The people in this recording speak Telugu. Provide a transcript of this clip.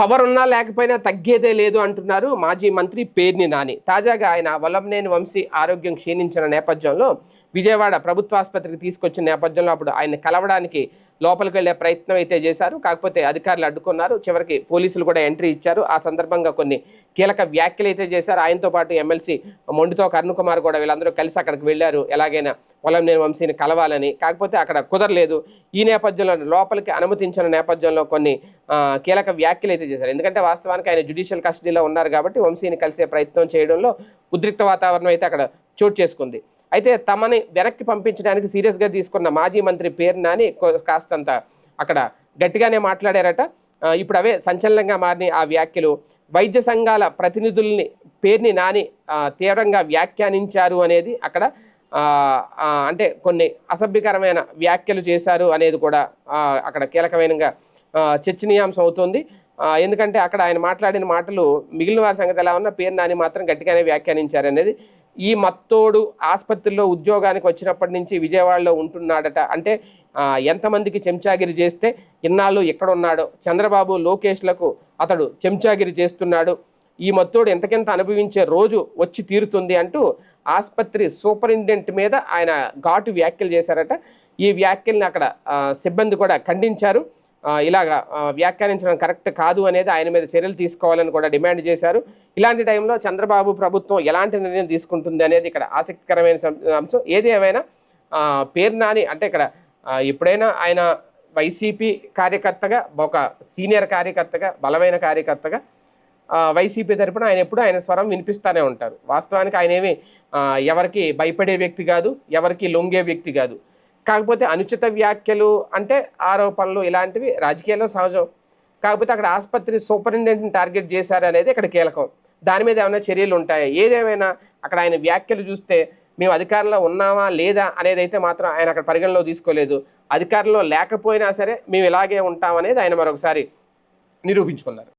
పవర్ ఉన్నా లేకపోయినా తగ్గేదే లేదు అంటున్నారు మాజీ మంత్రి పేర్ని నాని. తాజాగా ఆయన వల్లభనేని వంశీ ఆరోగ్యం క్షీణించిన నేపథ్యంలో విజయవాడ ప్రభుత్వ ఆసుపత్రికి తీసుకొచ్చిన నేపథ్యంలో అప్పుడు ఆయన కలవడానికి లోపలికి వెళ్ళే ప్రయత్నం అయితే చేశారు. కాకపోతే అధికారులు అడ్డుకున్నారు. చివరికి పోలీసులు కూడా ఎంట్రీ ఇచ్చారు. ఆ సందర్భంగా కొన్ని కీలక వ్యాఖ్యలు అయితే చేశారు. ఆయనతో పాటు ఎమ్మెల్సీ మొండితో కరుణ్ కుమార్ కూడా వీళ్ళందరూ కలిసి అక్కడికి వెళ్ళారు. ఎలాగైనా వలంనేని వంశీని కలవాలని. కాకపోతే అక్కడ కుదరలేదు. ఈ నేపథ్యంలో లోపలికి అనుమతించిన నేపథ్యంలో కొన్ని కీలక వ్యాఖ్యలు అయితే చేశారు. ఎందుకంటే వాస్తవానికి ఆయన జ్యుడిషియల్ కస్టడీలో ఉన్నారు కాబట్టి వంశీని కలిసే ప్రయత్నం చేయడంలో ఉద్రిక్త వాతావరణం అయితే అక్కడ చోటు చేసుకుంది. అయితే తమని వెనక్కి పంపించడానికి సీరియస్గా తీసుకున్న మాజీ మంత్రి పేరు నాని కాస్తంత అక్కడ గట్టిగానే మాట్లాడారట. ఇప్పుడు అవే సంచలనంగా మారిన ఆ వ్యాఖ్యలు. వైద్య సంఘాల ప్రతినిధుల్ని పేరుని నాని తీవ్రంగా వ్యాఖ్యానించారు అనేది అక్కడ అంటే కొన్ని అసభ్యకరమైన వ్యాఖ్యలు చేశారు అనేది కూడా అక్కడ కీలకమైనగా చర్చనీయాంశం అవుతుంది. ఎందుకంటే అక్కడ ఆయన మాట్లాడిన మాటలు మిగిలిన వారి సంగతి ఎలా ఉన్నా పేరు నాని మాత్రం గట్టిగానే వ్యాఖ్యానించారు అనేది ఈ మత్తోడు ఆసుపత్రిలో ఉద్యోగానికి వచ్చినప్పటి నుంచి విజయవాడలో ఉంటున్నాడట. అంటే ఎంతమందికి చెంచాగిరి చేస్తే ఇన్నాళ్ళు ఎక్కడున్నాడో. చంద్రబాబు లోకేష్లకు అతడు చెంచాగిరి చేస్తున్నాడు. ఈ మత్తోడు ఎంతకెంత అనుభవించే రోజు వచ్చి తీరుతుంది అంటూ ఆసుపత్రి సూపరింటెండెంట్ మీద ఆయన ఘాటు వ్యాఖ్యలు చేశారట. ఈ వ్యాఖ్యల్ని అక్కడ సిబ్బంది కూడా ఖండించారు. ఇలాగా వ్యాఖ్యానించడం కరెక్ట్ కాదు అనేది ఆయన మీద చర్యలు తీసుకోవాలని కూడా డిమాండ్ చేశారు. ఇలాంటి టైంలో చంద్రబాబు ప్రభుత్వం ఎలాంటి నిర్ణయం తీసుకుంటుంది అనేది ఇక్కడ ఆసక్తికరమైన అంశం. ఏది ఏమైనా పేరు నాని అంటే ఇక్కడ ఎప్పుడైనా ఆయన వైసీపీ కార్యకర్తగా ఒక సీనియర్ కార్యకర్తగా బలమైన కార్యకర్తగా వైసీపీ తరపున ఆయన ఎప్పుడు ఆయన స్వరం వినిపిస్తూనే ఉంటారు. వాస్తవానికి ఆయన ఏమి ఎవరికి భయపడే వ్యక్తి కాదు ఎవరికి లొంగే వ్యక్తి కాదు. కాకపోతే అనుచిత వ్యాఖ్యలు అంటే ఆరోపణలు ఇలాంటివి రాజకీయాల్లో సహజం. కాకపోతే అక్కడ ఆసుపత్రి సూపరింటెండెంట్ని టార్గెట్ చేశారు అనేది ఇక్కడ కీలకం. దాని మీద ఏమైనా చర్యలు ఉంటాయా? ఏదేమైనా అక్కడ ఆయన వ్యాఖ్యలు చూస్తే మేము అధికారంలో ఉన్నామా లేదా అనేది అయితే మాత్రం ఆయన అక్కడ పరిగణలో తీసుకోలేదు. అధికారంలో లేకపోయినా సరే మేము ఇలాగే ఉంటామనేది ఆయన మరొకసారి నిరూపించుకున్నారు.